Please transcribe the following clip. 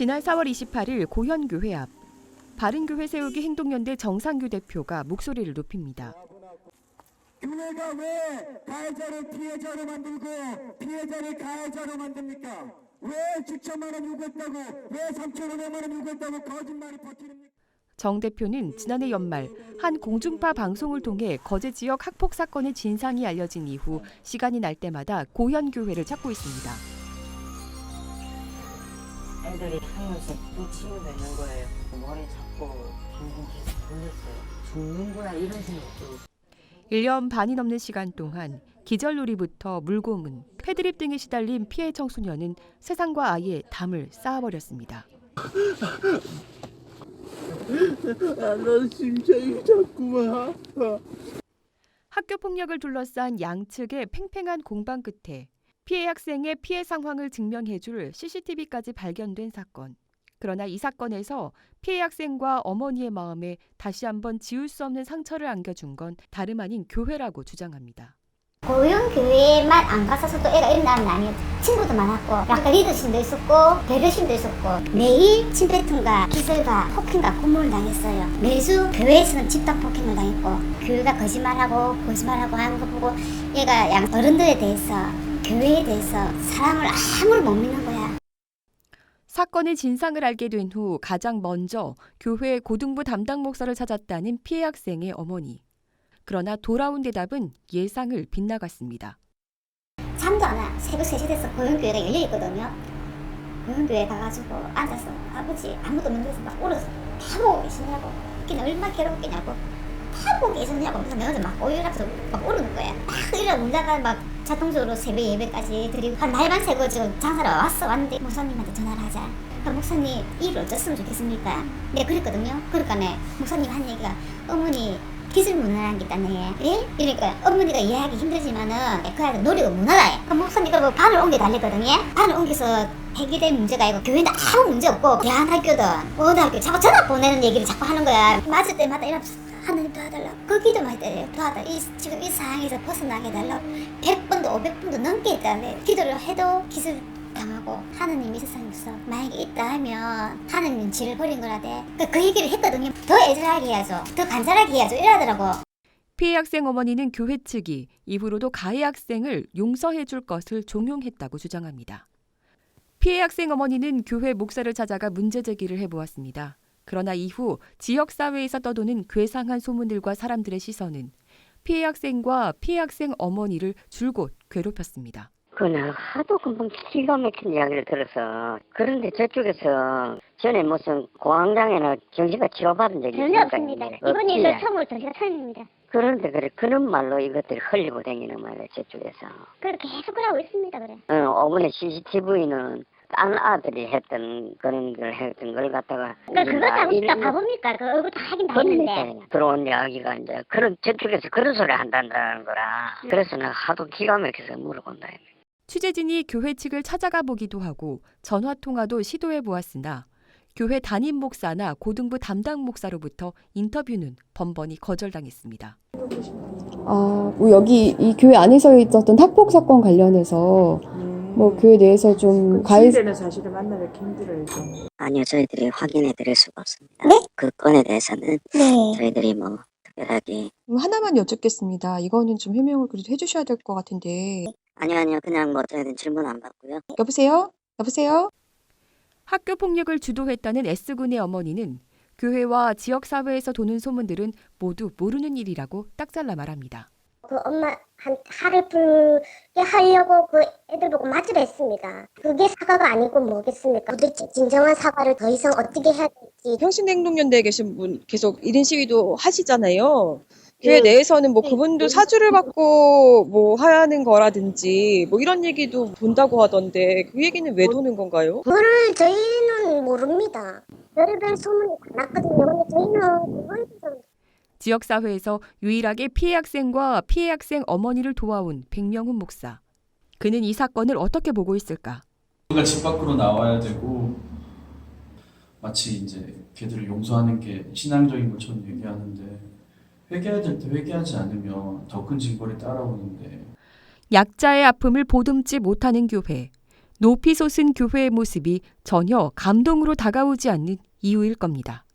지난 4월 28일 고현교회 앞 바른교회 세우기 행동연대 정상규 대표가 목소리를 높입니다. 교회가 왜 가해자를 피해자로 만들고 피해자를 가해자로 만듭니까? 왜 6천만 원 요구했다고 왜 3,500만 원 요구했다고 거짓말이 버티는입니까? 정 대표는 지난해 연말 한 공중파 방송을 통해 거제 지역 학폭 사건의 진상이 알려진 이후 시간이 날 때마다 고현교회를 찾고 있습니다. 애들이 하면서 또 치유가 있는 거예요. 머리 잡고 빙빙 계속 돌렸어요. 죽는구나 이런 생각도 1년 반이 넘는 시간 동안 기절놀이부터 물고문, 패드립 등에 시달린 피해 청소년은 세상과 아예 담을 쌓아버렸습니다. 나 심장이 자꾸만 아파. 학교 폭력을 둘러싼 양측의 팽팽한 공방 끝에 피해 학생의 피해 상황을 증명해줄 CCTV까지 발견된 사건. 그러나 이 사건에서 피해 학생과 어머니의 마음에 다시 한번 지울 수 없는 상처를 안겨준 건 다름 아닌 교회라고 주장합니다. 고용 교회만 안 갔어서도 애가 일어나는 아니에요. 친구도 많았고, 약간 리더십도 있었고, 배려심도 있었고, 매일 침뱉음과 기술과 폭행과 고문을 당했어요. 매주 교회에서는 집단 폭행을 당했고, 교회가 거짓말하고, 거짓말하고 하는 거 보고, 얘가 양 어른들에 대해서, 교회에 대해서 사람을 아무리 못 믿는 거야. 사건의 진상을 알게 된 후 가장 먼저 교회 고등부 담당 목사를 찾았다는 피해 학생의 어머니. 그러나 돌아온 대답은 예상을 빗나갔습니다. 잠도 안 와. 새벽 3시 돼서 고용교회가 열려있거든요. 고용교회 가가지고 앉아서 아버지 아무도 없는 데서 막 울어서 다 보고 계시냐고. 그냥 얼마나 괴롭겠냐고. 다 보고 계셨냐고. 그래서 내가 막 오열하면서 막 울는 거야. 막 이래 울다가 막 자동적으로 새벽 예배까지 드리고 한 날만 새고 지금 장사를 왔어. 왔는데 목사님한테 전화를 하자. 그러니까 목사님 일을 어쩌으면 좋겠습니까? 내가 그랬거든요. 그러니까 네 목사님 한 얘기가 어머니 기술 문화라는 게 있다네. 예? 이러니까 어머니가 이해하기 힘들지만은 그 아이들 노력은 문화다. 그 목사님가 뭐 반을 옮겨 달랬거든요. 반을 옮겨서 해결된 문제가 아니고 교회는 아무 문제 없고 대한 학교든 어느 학교 자꾸 전화 보내는 얘기를 자꾸 하는 거야. 맞을 때마다 이러면서 하나님 도와달라. 그 기도만 했대요. 도와달라. 이, 지금 이 상황에서 벗어나게 해달라고 100번도 500번도 넘게 했다네. 기도를 해도 기술 당하고 하느님이 세상에 없어. 만약에 있다 하면 하느님 지를 버린 거라대. 그, 그 얘기를 했거든요. 더 애절하게 해야죠. 더 간절하게 해야죠. 이러더라고. 피해 학생 어머니는 교회 측이 이후로도 가해 학생을 용서해 줄 것을 종용했다고 주장합니다. 피해 학생 어머니는 교회 목사를 찾아가 문제 제기를 해보았습니다. 그러나 이후 지역 사회에서 떠도는 괴상한 소문들과 사람들의 시선은 피해 학생과 피해 학생 어머니를 줄곧 괴롭혔습니다. 그날 하도 금방 기가 막힌 이야기를 들어서 그런데 저쪽에서 전에 무슨 공황장애나 정신과 치료받은 적이 전혀? 없습니다. 이번. 일도 처음으로 전시가 처음입니다. 그런데 그래 그런 말로 이것들이 흘리고 다니는 말이야 저쪽에서 그렇게 계속 그러고 있습니다. 그래. 어, 어머니 CCTV는 딴 아들이 했던 그런 걸 했던 걸 갖다가 그러니까 그거 다 이런- 진짜 바보입니까? 그 얼굴 다 하긴 다 했는데. 들어온 이야기가 이제 그런 저쪽에서 그런 소리 한다는 거라 음. 그래서 내가 하도 기가 막혀서 물어본다 취재진이 교회 측을 찾아가 보기도 하고 전화 통화도 시도해 보았으나 교회 담임 목사나 고등부 담당 목사로부터 인터뷰는 번번이 거절당했습니다. 아, 뭐 여기 이 교회 안에서 있었던 학폭 사건 관련해서 뭐 교회 내에서 좀 가해 되는 사실을 만나뵙기 힘들어요. 좀. 아니요, 저희들이 확인해 드릴 수가 없습니다. 네? 그 건에 대해서는 네. 저희들이 뭐 특별하게 하나만 여쭙겠습니다. 이거는 좀 해명을 그래도 해주셔야 될 것 같은데 아니요, 아니요, 그냥 뭐 저희는 질문 안 받고요. 여보세요? 여보세요? 학교 폭력을 주도했다는 S군의 어머니는 교회와 지역 사회에서 도는 소문들은 모두 모르는 일이라고 딱 잘라 말합니다. 그 엄마 한 화를 풀게 하려고 그 애들 보고 맞으라 했습니다. 그게 사과가 아니고 뭐겠습니까? 도대체 진정한 사과를 더 이상 어떻게 해야 될지 평신행동연대에 계신 분 계속 1인 시위도 하시잖아요. 교회 네. 내에서는 뭐 네. 그분도 사주를 받고 뭐 하는 거라든지 뭐 이런 얘기도 본다고 하던데 그 얘기는 왜 도는 건가요? 그거를 저희는 모릅니다. 별의별 소문이 다 났거든요. 근데 저희는 그거에 대해서 지역 사회에서 유일하게 피해 학생과 피해 학생 어머니를 도와온 백명훈 목사. 그는 이 사건을 어떻게 보고 있을까? 누가 집 밖으로 나와야 되고 마치 이제 걔들을 용서하는 게 신앙적인 것처럼 얘기하는데 회개해야 될 때 회개하지 않으면 더 큰 징벌이 따라오는데 약자의 아픔을 보듬지 못하는 교회. 높이 솟은 교회의 모습이 전혀 감동으로 다가오지 않는 이유일 겁니다.